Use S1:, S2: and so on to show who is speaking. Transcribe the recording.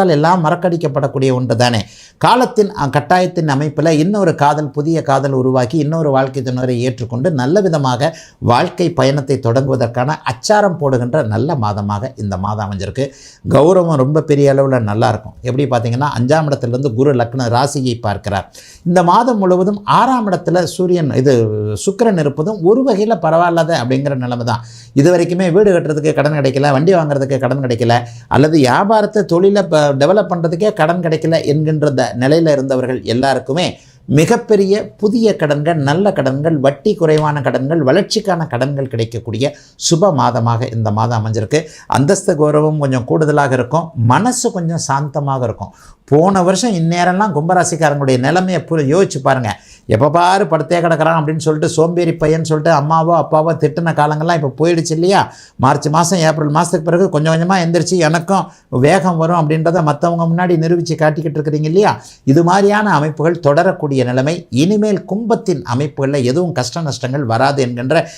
S1: எல்லாம் மறக்கடிக்கப்படக்கூடிய ஒன்று தானே காலத்தின் கட்டாயத்தின் அமைப்பில் இன்னொரு காதல் புதிய காதல் உருவாக்கி இன்னொரு வாழ்க்கை துணரை ஏற்றுக்கொண்டு நல்ல விதமாக வாழ்க்கை பயணத்தை தொடங்குவதற்கான அச்சாரம் போடுகின்ற நல்ல மாதமாக இந்த மாதம் அமைஞ்சிருக்கு. கௌரவம் ரொம்ப பெரிய அளவில் நல்லாயிருக்கும் எப்படி பார்த்தீங்கன்னா அஞ்சாம் இடத்துலேருந்து குரு லக்ன ராசியை பார்க்கிறார். இந்த மாதம் முழுவதும் ஆறாம் இடத்துல சூரியன் இது சுக்கிரன் இருப்பதும் ஒரு வகையில் பரவாயில்லாத அப்படிங்கிற நிலைமை தான் இது வரைக்குமே வீடு கட்டுறதுக்கு கடன் கிடைக்கல வண்டி வாங்குறதுக்கு கடன் கிடைக்கல அல்லது வியாபாரத்தை தொழிலை டெவலப் பண்ணுறதுக்கே கடன் கிடைக்கல என்கின்ற நிலையில் இருந்தவர்கள் எல்லாருக்குமே மிகப்பெரிய புதிய கடன்கள் நல்ல கடன்கள் வட்டி குறைவான கடன்கள் வளர்ச்சிக்கான கடன்கள் கிடைக்கக்கூடிய சுப மாதமாக இந்த மாதம் அமைஞ்சிருக்கு. அந்தஸ்து கௌரவம் கொஞ்சம் கூடுதலாக இருக்கும். மனசு கொஞ்சம் சாந்தமாக இருக்கும். போன வருஷம் இந்நேரம்லாம் கும்பராசிக்காரங்களுடைய நிலைமையை யோசிச்சு பாருங்கள் எப்போ பாரு படுத்தே கிடக்கிறான் அப்படின்னு சொல்லிட்டு சோம்பேறி பையன் சொல்லிட்டு அம்மாவோ அப்பாவோ திட்டின காலங்கள்லாம் இப்போ போயிடுச்சு இல்லையா? மார்ச் மாதம் ஏப்ரல் மாதத்துக்கு பிறகு கொஞ்சம் கொஞ்சமாக எந்திரிச்சு எனக்கும் வேகம் வரும் அப்படின்றத மற்றவங்க முன்னாடி நிரூபித்து காட்டிக்கிட்டு இருக்கிறீங்க இல்லையா? இது மாதிரியான அமைப்புகள் தொடரக்கூடிய நிலைமை. இனிமேல் கும்பத்தின் அமைப்புகளில் எதுவும் கஷ்ட நஷ்டங்கள் வராது என்கின்ற